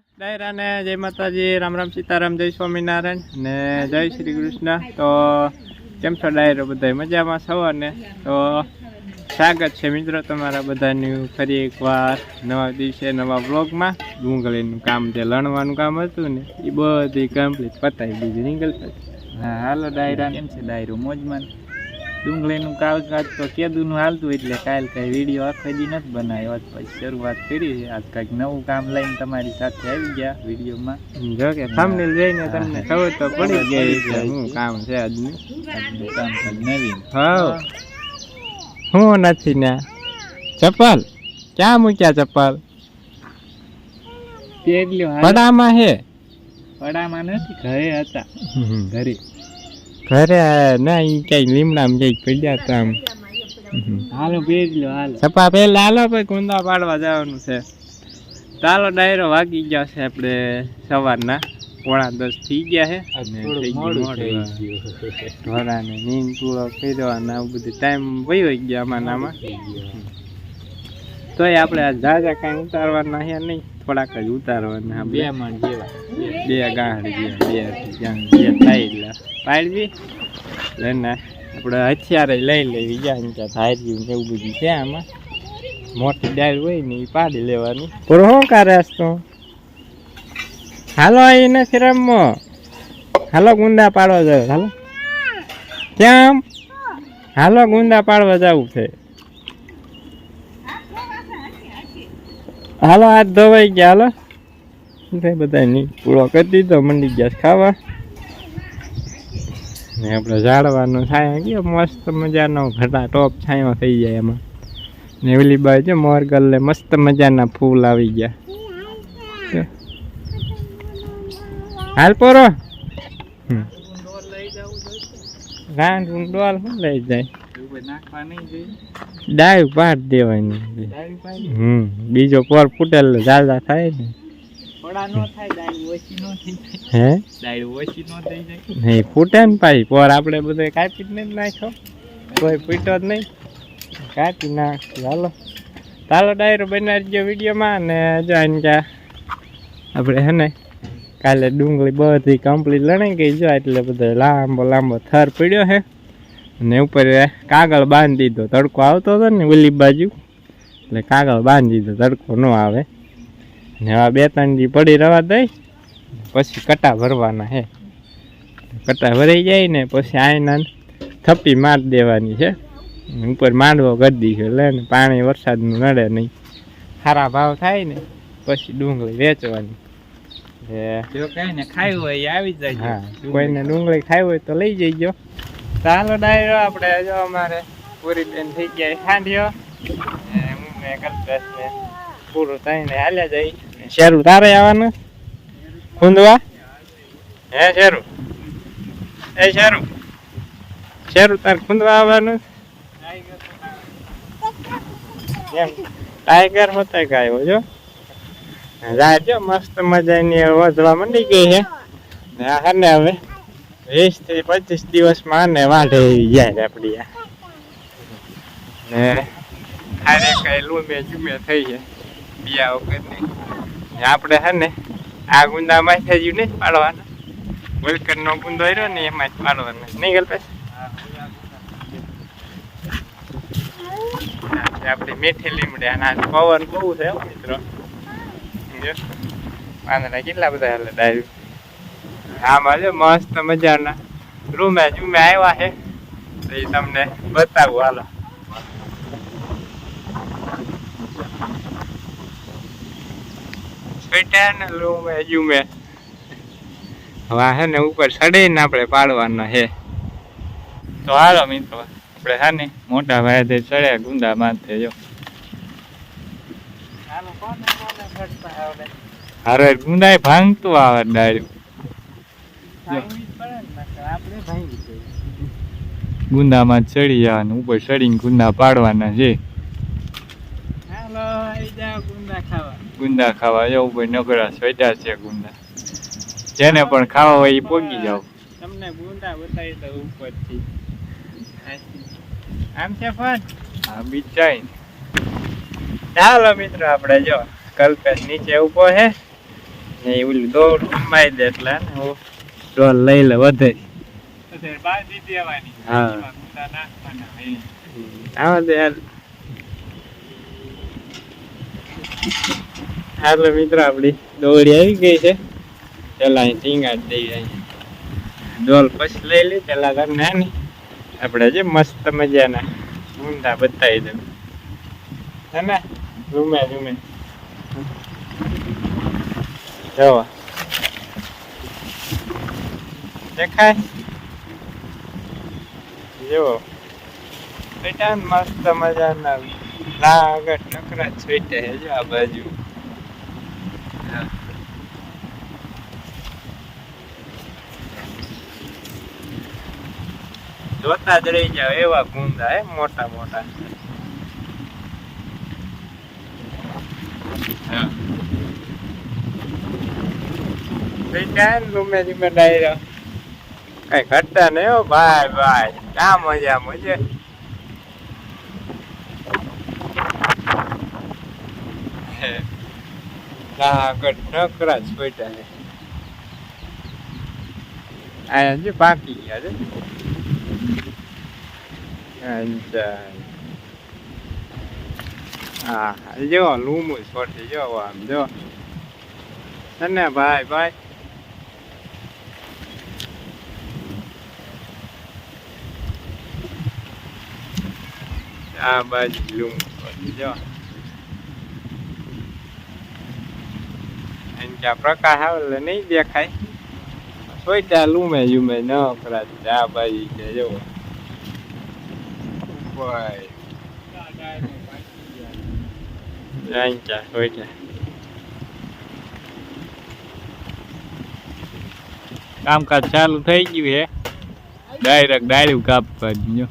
ડાયરાને જય માતાજી, રામ રામ સીતારામ, જય સ્વામિનારાયણ ને જય શ્રી કૃષ્ણ. તો કેમ છો ડાયરો બધા મજામાં છો ને તો સ્વાગત છે મિત્રો તમારા બધાનું ફરી એકવાર નવા દિવસે નવા બ્લોગમાં ડુંગળીનું કામ જે લણવાનું કામ હતું ને, એ બધી કમ્પ્લીટ પતાવી દીધી. નીકળતા હા, હાલો ડાયરા, કેમ છે ડાયરો? મોજમાં ડુંગળીનું કામકાજ તો કેદુનું હાલતું એટલે કાલ કઈ વીડિયો આખો દી નથી બનાવ્યો. આજ પછી શરૂઆત કરી છે. આજ કંઈક નવું કામ લઈને તમારી સાથે આવી ગયા વિડીયોમાં. જો કે thumbnail જોઈને તમને ખબર તો પડી ગઈ કે શું કામ છે આજનું. આજનું કામકાજ નવીન. હા. હું નથી ને. ચપ્પલ. ક્યાં મૂક્યા ચપ્પલ? પડામાં હે? પડામાં નથી ઘરે હતા. ઘરે. ઘરે ના ઈ કઈ લીમડામાં જઈ પડ્યા હતા આમ. હાલો હાલો. સપા પેલા હાલો ભાઈ કુંદા પાડવા જવાનું છે. ચાલો ડાયરો વાગી ગયા છે આપણે સવારના. પોણા દસ થઈ ગયા છે. ઢોરાને નીંદ પૂરો કર્યો અને આવું બધું ટાઈમ વયો ગયા આમાં તોય આપણે આ ઝાઝા કાંઈ ઉતારવાના છે નહીં. થોડાક જ ઉતારવાના બે માણ જેવા. બે. ગાંઠ ગયા બે બે થાય એટલે પાડવી લઈને આપણે હથિયારે લઈ લેવી. જ્યાં ત્યાં ને એવું બધું છે આમાં. મોટી ડાળ હોય ને એ પાડી લેવાની. પૂરો શું કરે તો? હાલો એ નથી રમવો. હાલો ગુંદા પાડવા જાવ હાલો. કેમ? હાલો ગુંદા પાડવા જવું છે. હાલો, હાથ ધોવાઈ ગયા, હાલો. બધા ની પૂરો કરી દીધો, મંડી ગયા છે ખાવા. ને આપણે ઝાડવાનો થાય ગયો મસ્ત મજાનો ઘટા ટોપ છાંયો થઈ જાય એમાં. ને એવલી બાજુ મોરગલ્લે મસ્ત મજાના ફૂલ આવી ગયા. હાલ પોરો. હમ. ગાંઠ ડોલ શું લઈ જાય. એવું નાખવા નહીં જોઈએ ડાય પાડ દેવાની ડાળી પાડી હમ બીજો કોર ફૂટેલ ઝાઝા થાય ને. નો થાય ડાળી ઓછી નો થઈ હે? ડાળી ઓછી નો થઈ જાય. નહીં ફૂટે ને પાછી. કોર આપણે બધે કાપી જ નહીં નાખ્યો. કોઈ પીટો જ નહીં. કાપી નાખ ચાલો ચાલો ડાયરો બનાવી વિડીયોમાં ને જોઈને કે આપણે હે ને કાલે ડુંગળી બધી કમ્પ્લીટ લણાઈ ગઈ. જો એટલે બધો લાંબો લાંબો થર પડ્યો છે અને ઉપર કાગળ બાંધી દીધો. તડકો આવતો હતો ને ઓલી બાજુ. એટલે કાગળ બાંધી દીધો. તડકો ન આવે. ને આ બે ત્રણ દી પડી રવા દઈ. પછી કટા ભરવાના હે. કટા ભરાઈ જાય ને પછી આયના થપ્પી માર દેવાની છે. ઉપર માંડવો કરી દીધો. એટલે ને પાણી વરસાદનું નડે નહીં. સારા ભાવ થાય ને પછી ડુંગળી વેચવાની. જો કઈ ને ખાયું હોય આવી જાય. કોઈને ડુંગળી ખાવી હોય તો લઈ જઈજો. ચાલો ડાયરો, આપણે જો અમારે પૂરી બેન થઈ ગયા ખાંડ્યો હું ને કલ્પેશ ને પૂરું થઈને હાલ્યા જઈ. શેરું, તારે આવવાનું? ખૂંદવા? હે શેરું? એ શેરું? શેરું, તારે ખૂંદવા આવવાનું? એમ ટાઈગર હોતા ગાયો જો? મસ્ત મજાની વધવા મંડી ગઈ છે. હે ને હવે? વીસથી પચીસ દિવસમાં ને વાંઢે જાય આપડી ને હારે કઈ લૂમે જુમે થઈ છે બિયા વખતની આપણે હે ને આ ગુંદા માથે જ નહીં પાડવાના. વલકર નો ગુંદો રહ્યો ને એમાં જ પાડવાનો. નહીં ગલ પછી મીઠી લીમડી અને પવન બહુ છે મિત્રો. પાંદડા કેટલા બધા હાલે ડાયરું? આમાં જો મસ્ત મજાના. રૂમે જુમે આવ્યા છે તો એ તમને બતાવું હાલો. બેટા ને રૂમે જુમે હવે હે ને ઉપર ચડીને આપણે પાડવાનો છે તો હાલો મિત્રો આપણે હા ને મોટા ભાઈ તે ચડ્યા ગુંદા માથે જો. હાલો કોને કોને ઘટતા આવડે હારે ગુંદાય ભાંગતું આવે ડાયરું ભાંગવી જ પડે ને નકર આપણે ભાંગી જઈએ ગુંદામાં ચડી જવાનું ઉપર ચડીને ગુંદા પાડવાના છે. ગુંદા ખાવા. જાવ ઉપર નકરા સ્વેટા છે ગુંદા. જેને પણ ખાવા હોય એ પોગી જાવ તમને ગુંદા બતાવી દઉં ઉપરથી. આમ છે ફોન? હા બિચાઈ ચાલો મિત્રો આપણે જો કલ્પેશ નીચે ઊભો છે ને એ ઓલું દોડ મારી દે એટલે ને હું ડોલ લઈ લે વધે. હા. આવા દે યાર. હાલો મિત્રો આપણી દોડી આવી ગઈ છે. પેલા અહીં ટીંગા જ દઈ અહીંયા ડોલ પછી લઈ લે પેલા તમને ને આપણે જે મસ્ત મજાના ઊંધા બતાવી દઉં. હે ને? રૂમે રૂમે. જવા. દેખાય જુઓ બેટા મસ્ત મજાના ના આગળ ટકરા છૂટે જો આ બાજુ. જોતા જ રહી જાવ એવા ગુંદા, હે, મોટા મોટા હા. બેટા ધીમે ડાયરો કઈ ઘટતા નહીં હો ભાઈ ભાઈ ક્યાં મજા મજા ના આગળ નકરા જ પડ્યા છે આ જે બાકી ગયા છે અચ્છા હા જો લૂમું છોટી જો આમ જો ને ભાઈ ભાઈ આ બાજુ લૂમું છોટી જો એમ કે આ પ્રકાશ આવે એટલે નહીં દેખાય સોઈટા લૂમે યુમે ન કરાય આ બાજુ છે જો ભાઈ Rancha, soઈટા કામકાજ ચાલુ થઈ ગયું હે ડાયરેક્ટ ડાળ્યું કાપવા જો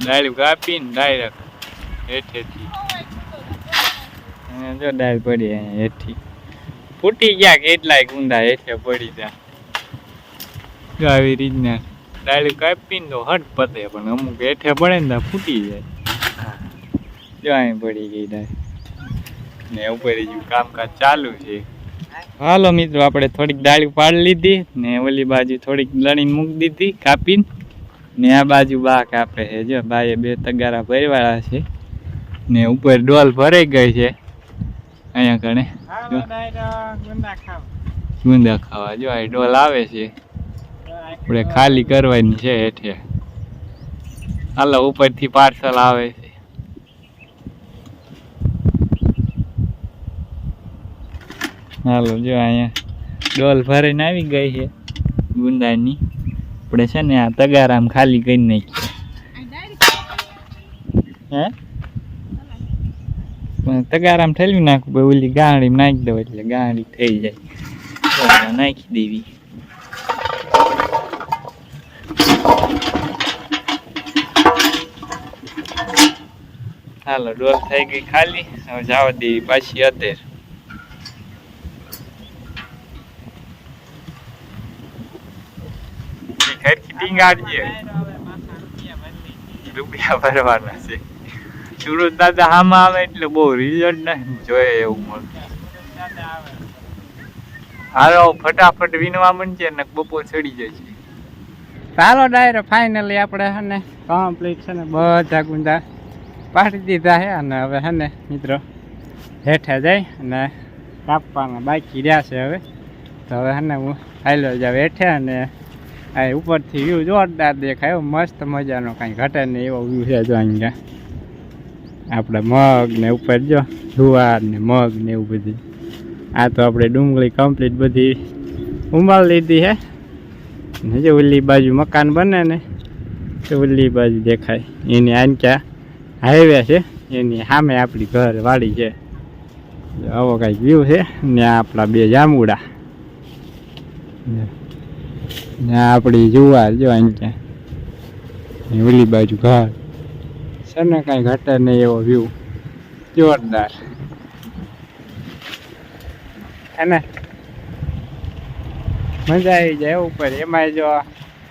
ડાળ્યું કાપીને ડાયરેક્ટ હેઠેથી. જો ડાળ પડી હેઠી. ફૂટી ગયા કેટલાય ગુંદા હેઠે પડી જો આવી રીતના ડાળી કાપીને તો હટ પતે, પણ અમુક હેઠે પડે ને ફૂટી જાય. જો અહીં પડી ગઈ ડાળ ને ઉપર હજુ કામકાજ ચાલુ છે. હાલો મિત્રો, આપણે થોડીક ડાળી પાડી લીધી ને ઓલી બાજુ થોડીક લણીને મૂકી દીધી, કાપીને. ને આ બાજુ બા કાપે છે. જો બાએ બે તગારા ભરવાળા છે ને ઉપર ડોલ ભરાઈ ગઈ છે. અહીંયા કણે. ગુંદા ખાવા. જો આ ડોલ આવે છે. આપણે ખાલી કરવાની છે હેઠે. હાલો ઉપરથી પાર્સલ આવે છે. હાલો જો અહીંયા ડોલ ભરીને આવી ગઈ છે ગુંદાની. આપણે છે ને આ તગારામ ખાલી કરી નાખીએ. હે? પણ તગારામ ઠેલવી નાખું ભાઈ ઓલી ગાંડી નાખી દઉં એટલે ગાંડી થઈ જાય. નાખી દેવી. હાલો, ડોલ થઈ ગઈ ખાલી. હવે જવા દેવી પાછી અત્યારે. ટીંગાડજે રૂપિયા ભરવાના છે. સુરત દાદા આમાં આવે એટલે બહુ રિઝલ્ટ નહીં જોઈએ એવું મળતું હાલો ફટાફટ વીનવા માંડશે ને બપોર ચડી જાય છે. ચાલો ડાયરો ફાઇનલી આપણે છે ને કમ્પ્લીટ છે ને બધા ગુંદા પાડી દીધા છે અને હવે છે ને મિત્રો હેઠે જાય અને કાપવાના બાકી રહ્યા છે હવે. તો હવે છે ને હું હાલ્યો જાવ હેઠે અને આ ઉપરથી વ્યૂ જોરદાર દેખાય મસ્ત મજાનો કાંઈ ઘટે નહીં એવો વ્યૂ છે જો અહીંયા આપણે મગ ને ઉપર જો, જુવાર ને મગ ને એવું બધું. આ તો આપણે ડુંગળી કમ્પ્લીટ બધી ઉંબાળ લીધી હે. ને જે ઉલ્લી બાજુ મકાન બને ને, તો ઉલ્લી બાજુ દેખાય. એની આનક્યા હાઈવે છે. એની સામે આપણી ઘર વાડી છે. આવો કાંઈક વ્યૂ છે. ને આપણા બે જાંબુડા ને આપણી જુવાર જો અહીંયા ઓલી બાજુ ઘર છે ને કાંઈ ઘટે નહીં એવો વ્યૂ જોરદાર. અને મજા આવી જાય ઉપર એમાંય જો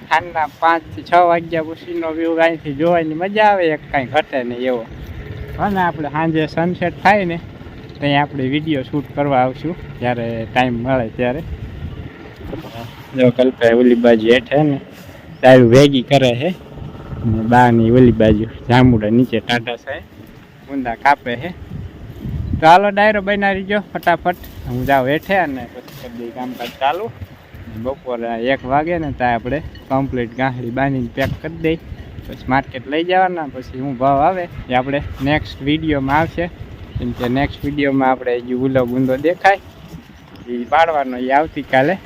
સાંજના પાંચથી છ વાગ્યા પછીનો વ્યૂ અહીંથી જોવાની મજા આવે, એક કાંઈ ઘટે નહીં એવો. અને આપણે સાંજે સનસેટ થાય ને ત્યાં આપણે વીડિયો શૂટ કરવા આવશું, જ્યારે ટાઈમ મળે ત્યારે. જો ઓલી બાજુ હેઠે ને દારૂ વેગી કરે છે અને બાની ઓલી બાજુ જાંબુડા નીચે ટાટા છે ઊંધા કાપે છે તો હાલો ડાયરો બનાવી ગયો ફટાફટ. હું જાઉં હેઠે અને પછી કરી કામકાજ ચાલુ. બપોરે એક વાગે ને ત્યાં આપણે કમ્પ્લીટ ગાંઠડી બાંધીને પેક કરી દઈ. પછી માર્કેટ લઈ જવાના, પછી હું ભાવ આવે એ આપણે નેક્સ્ટ વિડીયોમાં આવશે. કેમ કે નેક્સ્ટ વિડીયોમાં આપણે હજી ગુલો ગુંદો દેખાય. એ પાડવાનો એ આવતીકાલે.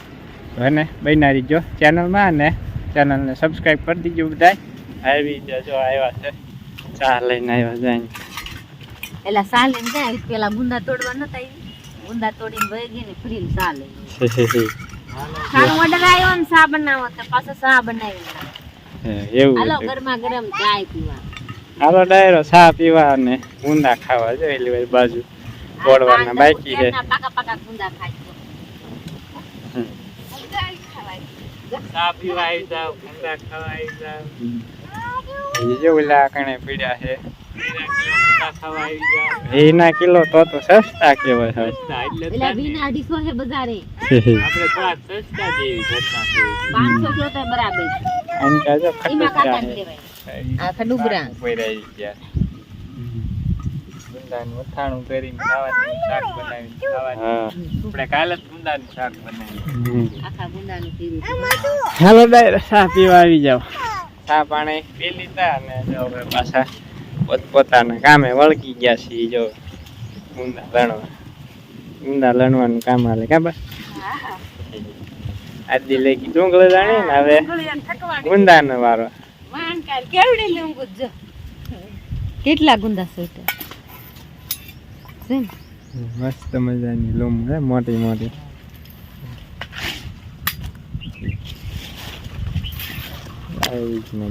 તો બના બનાવી ચેનલમાં અને ચેનલને સબસ્ક્રાઈબ કરી દીજો બધા આવી જજો આવ્યા છે. ચા લઈને આવ્યા જાય એલા ચા લઈને જાય પેલા ગુંદા તોડવા નતા ગુંદા તોડીને વહી ગઈ ને ફ્રી સા લઈ સારો ઓર્ડર આવ્યો ને સા બનાવો તો પાછો બનાવી એવું હાલો. ગરમા પીવા. હાલો ડાયરો ચા પીવા અને ગુંદા ખાવા જો બાજુ તોડવાના બાકી છે. પાકા પાકા ગુંદા ખાય હમ. ચા પીવા આવી જાવ ઊંધા ખાવા આવી જાવ. એ ઓલા કણે પીડ્યા છે? એના કિલો તો તો સસ્તા કેવાય સસ્તા એટલે. વીના અઢીસો છે બજારે. આપણે થોડા સસ્તા જેવી ઘટના છે તો બરાબર એમાં ગયા. ગુંદાનું અથાણું કરીને ખાવાનું શાક બનાવીને ખાવાનું. આપણે કાલે જ ગુંદાનું શાક બનાવી હમ. આખા ગુંદાનું પીવું હાલો ડાયરો ચા પીવા આવી જાવ ચા પાણી પી લીધા અને જો હવે પાછા પોતપોતાના કામે વળગી ગયા છીએ જો ઊંધા લણવા. ઊંધા લણવાનું કામ હાલે કા બસ આદી લઈ ગઈ ડુંગળી જાણે ને હવે ઊંધાનો વારો. કેવડી લેવું જો ગુંદા મસ્ત મજાની લૂમ હે મોટી મોટી.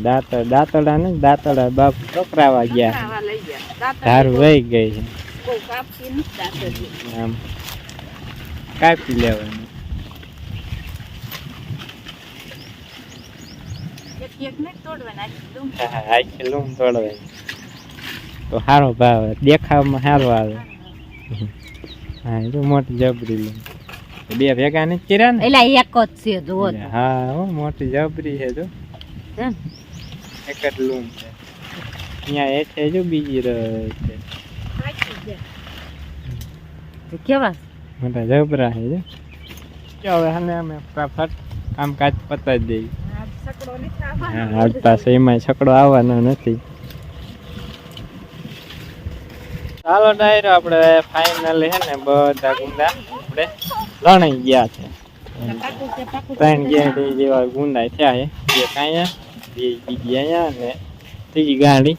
દાંતર દાંતડા ને દાંતડા બાપ પકડાવા ગયા. ધાર વહી ગઈ છે. આમ કાપી લેવાની. તો સારો ભાવ. દેખાવમાં સારો આવે. હા એ તો મોટી જબરી લૂમ બે ભેગા ને કર્યા ને? એલા એક જ છે જો હા હો મોટી જબરી છે હમ. એક જ લૂમ છે. અહીંયા હેઠે જો બીજી રહે છે. કેવા? મોટા જબરા છે જો. હવે હાલે અમે ફટાફટ કામકાજ પતાવી દઈએ. પાસે એમાં છકડો આવવાનો નથી. ચાલો ડાયરો, આપણે ફાઇનલી હે ને, બધા ગુંદા આપણે લણાઈ ગયા છે. ત્રણ ગેંડી જેવા ગુંદા થયા છે. એક અહીંયા, બે બીજી અહીંયા અને ત્રીજી ગાડી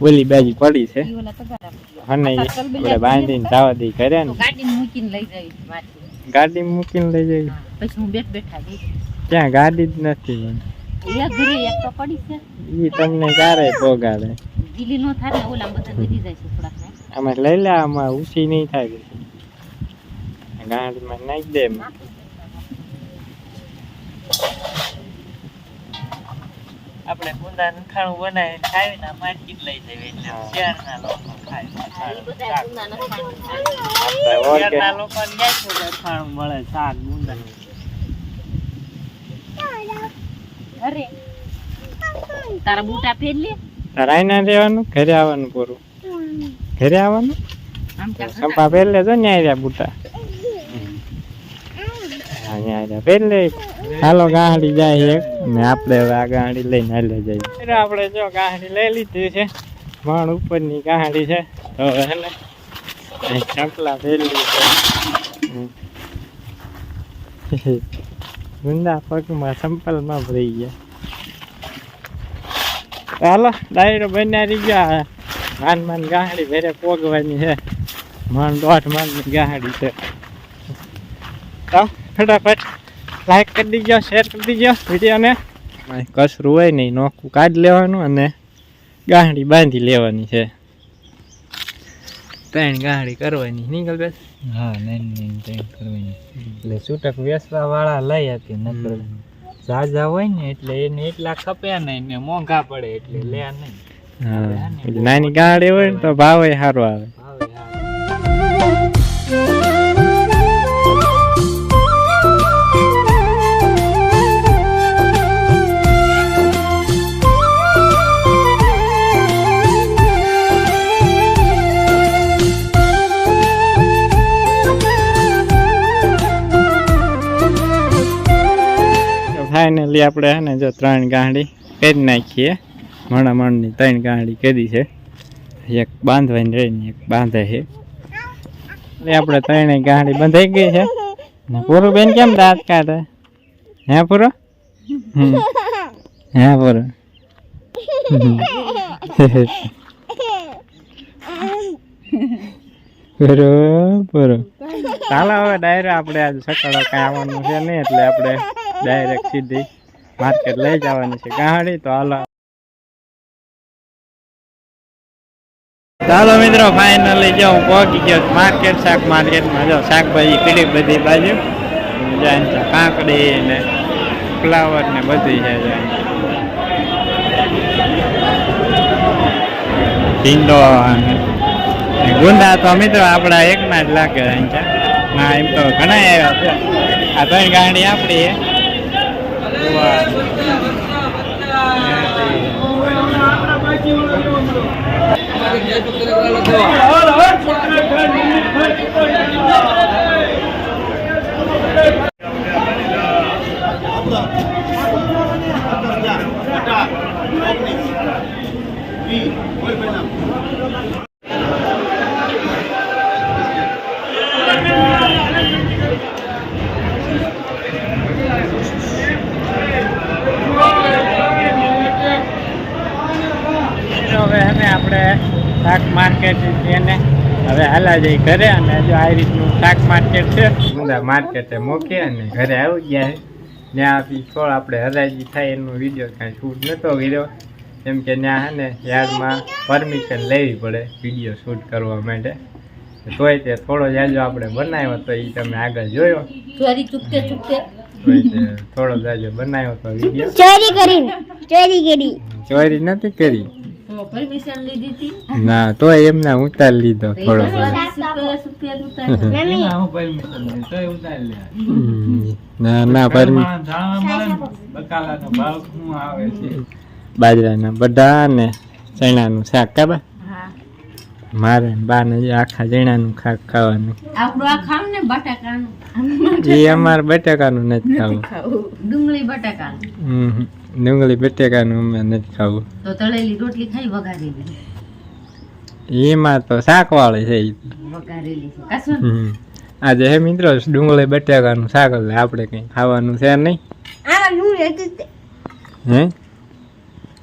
ઓલી બાજુ પડી છે. અને આપણે બાંધીને જવા દઈ કરે ને. ગાડી મૂકીને લઈ જાય ગાડી ત્યાં ગાડી જ નથી ઈ તમને ક્યારે પોગાડે ગીલી નો થાય ઓલા બધા વધી જાય છે ને. આમાં લઈ લે આમાં ઊંચી નહીં થાય ગાંઠમાં નાખી દે એમાં. આપણે ગુંદાનું અથાણું બનાવી ખાવીને માર્કેટ લઈ જઈએ એટલે શહેરના લોકો ખાય. શહેરના લોકોને મળે શાક ગુંદા. તારા બૂટા ફેર લે તારે રહેવાનું? ઘરે આવવાનું પૂરું? ઘરે આવવાનું? સંપા પહેર લેજો ને આવ્યા બુટા. હા ન્યા આવ્યા પહેર હાલો ગાહડી જાય એક. ને આપણે હવે આ ગાહડી લઈને હાલે જઈએ. એટલે આપણે જો ગાહડી લઈ લીધી છે. માણ ઉપરની ગાહડી છે. તો હવે ને ચંપલા પહેરલી છે. ગુંદા પગમાં સંપલમાં ભરી ગયા. ચાલો ડાયરો બનાવી ગયા. માન માન ગાહડી ભેરે પોગવાની છે. માન દોઢ મનની ગાહડી છે. તો ફટાફટ લાઈક કરી દીજો શેર કરી દીજો વિડીયોને. કસરું હોય નહીં નોખું કાઢી લેવાનું અને ગાહડી બાંધી લેવાની છે. ત્રણ ગાહડી કરવાની. નીકળ બેસ હા નહીં નહીં ત્રણ કરવાની. એટલે છૂટક વેસવા વાળા લઈ હતી નકર ઝાઝા હોય ને એટલે એને એટલા ખપ્યા નહીં ને મોંઘા પડે એટલે લે નહીં. નાની ગાડી હોય ને તો ભાવ સારો આવે. ફાઇનલી આપણે હે ને જો ત્રણ ગાડી કરી નાખીએ. મણા માણની ત્રણ ગાંડી કરી છે. એક બાંધવાની રહી એક બાંધે છે. એટલે આપણે ત્રણેય ગાંડી બંધાઈ ગઈ છે. ને પૂરું બેન કેમ દાંત કાઢે? હે પૂરો. હે પૂરો? પૂરો પૂરો. ચાલો હવે ડાયરેક્ટ આપણે આજ સકાળો કાંઈ આવવાનું છે નહીં એટલે આપણે ડાયરેક્ટ સીધી માર્કેટ લઈ જવાની છે. ગાડી તો હાલો. ચાલો મિત્રો ફાઇનલી જો હું પહોંચી ગયો માર્કેટ શાક માર્કેટમાં જો શાકભાજી પીડી બધી બાજુ. જાય છે કાંકડી ને ફ્લાવર ને બધી છે ભીંડો અને ગુંદા તો મિત્રો આપણા એકના જ લાગે છે ના, એમ તો ઘણા આવ્યા છે. આ ત્રણ ગાડી આપણી છે ગુવાર. મિત્રો હવે હે ને આપણે શાક માર્કેટ છે ને હવે હાલા જઈ ઘરે અને જો આ રીતનું શાક માર્કેટ છે. બધા માર્કેટે મૂકીએ અને ઘરે આવી ગયા છે. ત્યાંથી છોડ આપણે હરાજી થાય એનો વીડિયો કાંઈ શૂટ નહોતો કર્યો. કેમ કે ત્યાં હે ને યાદમાં પરમિશન લેવી પડે વીડિયો શૂટ કરવા માટે. તોય તે થોડો જાજો આપણે બનાવ્યો તો એ તમે આગળ જોયો. ચોરી ચૂપકે ચૂપકે થોડો જાજો બનાવ્યો તો વીડિયો ચોરી કરી ચોરી કરી. ચોરી નથી કરી. પરમિશન લીધી હતી. ના તોય એમને ઉતારી લીધો થોડો. ના ના બાજરાના બધા ને ચણાનું શાક કાબા મારે ને બા ને આખા ચણાનું શાક ખાવાનું. આપણું આ ખાવ ને બટાકાનું. એ અમારે બટાકાનું નથી ખાવું. ડુંગળી બટાકાનું. હમ. ડુંગળી બટાકાનું અમે નથી ખાવું તો તળેલી રોટલી ખાઈ વઘારેલી એમાં તો શાક વાળી છે ઈ. વઘારેલી છે. આજે હે મિત્રો ડુંગળી બટાકાનું શાક એટલે આપણે કંઈ ખાવાનું છે નહીં હું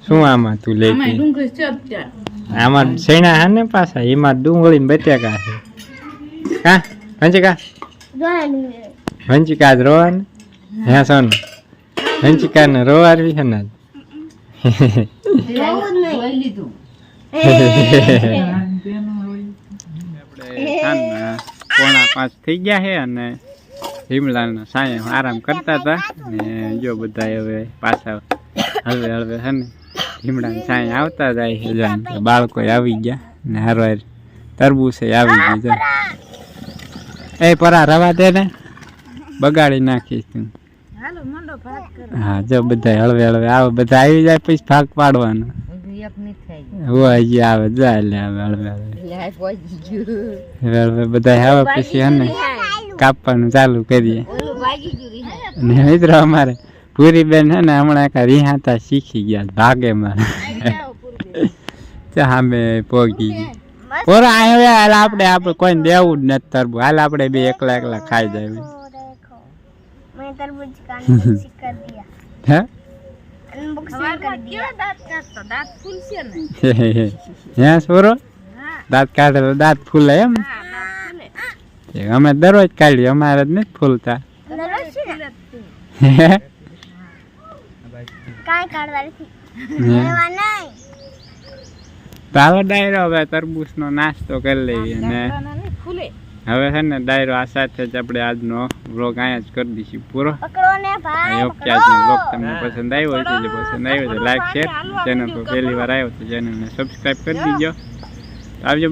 શું આમાં તું લેતી આમાં શેણા હે ને પાછા એમાં ડુંગળી ને બટાકા છે કા હંચિકા. હંચિકા જ રોવાનું હે સોનું હંચિકા ને રોવારવી છે ને જોઈ લીધું આપણે પોણા પાંચ થઈ ગયા છે અને હિમલાના સાંજે આરામ કરતા હતા ને જો બધા હવે પાછા હળવે હળવે છે ને હિમલાના સાંજે આવતા જાય છે બાળકો આવી ગયા ને હારવાર તરબૂસે આવી ગયું એ પરા રવા દે ને બગાડી નાખીશ તું. હા. જો બધા હળવે હળવે આવે બધા આવી જાય ભાગ પાડવાનો. આવે ને ચાલુ કરીએ. મિત્રો અમારે પૂરી બેન હે ને હમણાં કાંઈ રિહાતા શીખી ગયા ભાગે મારે. સામે પોગી ગઈ. પોરા અહીંયા આપણે આપણે કોઈને દેવું જ નથી તરબું હાલ આપડે બે એકલા એકલા ખાઈ જાય. तरबूज का अनबॉक्सिंग कर दिया હે अनबॉक्सिंग कर दिया હે સોરો દાંત કાઢે તો દાંત ફૂલે એમ એ અમે દરરોજ કાઢીએ અમારે જ નથી ફૂલતા હે? काय काढवायची હે? नाही ચાલો ડાયરો હવે તરબૂચ નો નાસ્તો કરી લઈએ અને હવે છે ને ડાયરો આશા છે જ આપણે આજનો વ્લોગ અહીંયા જ કરી દઈશું. પૂરો? ઓકે આજનો વ્લોગ તમને પસંદ આવ્યો હોય તો પસંદ આવ્યો તો લાઈક શેર ચેનલ પર પહેલી વાર આવ્યો તો ચેનલને સબસ્ક્રાઈબ કરી દીજો. આવજો